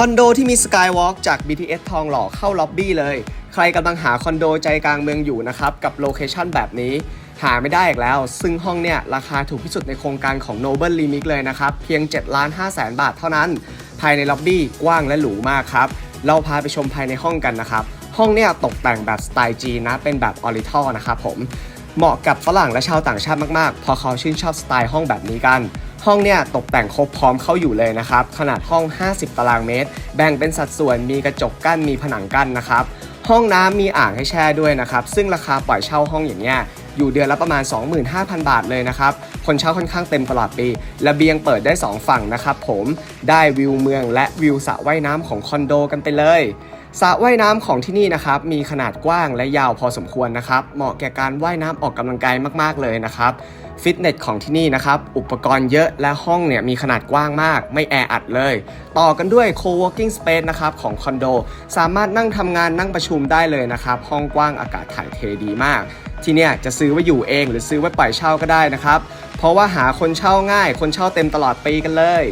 คอนโดที่มีสกายวอล์กจาก BTS ทองหล่อเข้าล็อบบี้เลย ใครกำลังหาคอนโดใจกลางเมืองอยู่นะครับ กับโลเคชั่นแบบนี้ หาไม่ได้อีกแล้ว ซึ่งห้องเนี่ยราคาถูกที่สุดในโครงการของ Noble Remix เลยนะครับ เพียง 7 ล้าน5แสนบาทเท่านั้น ภายในล็อบบี้กว้างและหรูมากครับ เราพาไปชมภายในห้องกันนะครับ ห้องเนี่ยตกแต่งแบบสไตล์จีนนะ เป็นแบบออริทัลนะครับผม เหมาะกับฝรั่งและชาวต่างชาติมากๆเพอเขาชื่นชอบสไตล์ห้องแบบนี้กัน ห้องเนี่ยตกแต่งครบพร้อมเข้าอยู่เลยนะครับ ขนาดห้อง 50 ตารางเมตร แบ่งเป็นสัดส่วนมีกระจกกั้นมีผนังกั้นนะครับ ห้องน้ำมีอ่างให้แช่ด้วยนะครับ ซึ่งราคาปล่อยเช่าห้องอย่างเงี้ยอยู่เดือนละประมาณ 25,000 บาทเลยนะครับ คนเช่าค่อนข้างเต็มตลอดปีระเบียงเปิดได้ 2 ฝั่งนะครับผมได้วิวเมืองและวิวสระว่ายน้ำของคอนโดกันไปเลยสระว่ายน้ำของที่นี่นะครับมีขนาดกว้างและยาวพอสมควรนะครับ เหมาะแก่การว่ายน้ำออกกำลังกายมากๆเลยนะครับ ฟิตเนสของที่นี่นะครับ อุปกรณ์เยอะและห้องเนี่ยมีขนาดกว้างมาก ไม่แออัดเลย ต่อกันด้วย co-working space นะครับของคอนโด สามารถนั่งทำงานนั่งประชุมได้เลยนะครับ ห้องกว้างอากาศถ่ายเทดีมาก ที่เนี่ยจะซื้อไว้อยู่เองหรือซื้อไว้ปล่อยเช่าก็ได้นะครับ เพราะว่าหาคนเช่าง่าย คนเช่าเต็มตลอดปีกันเลย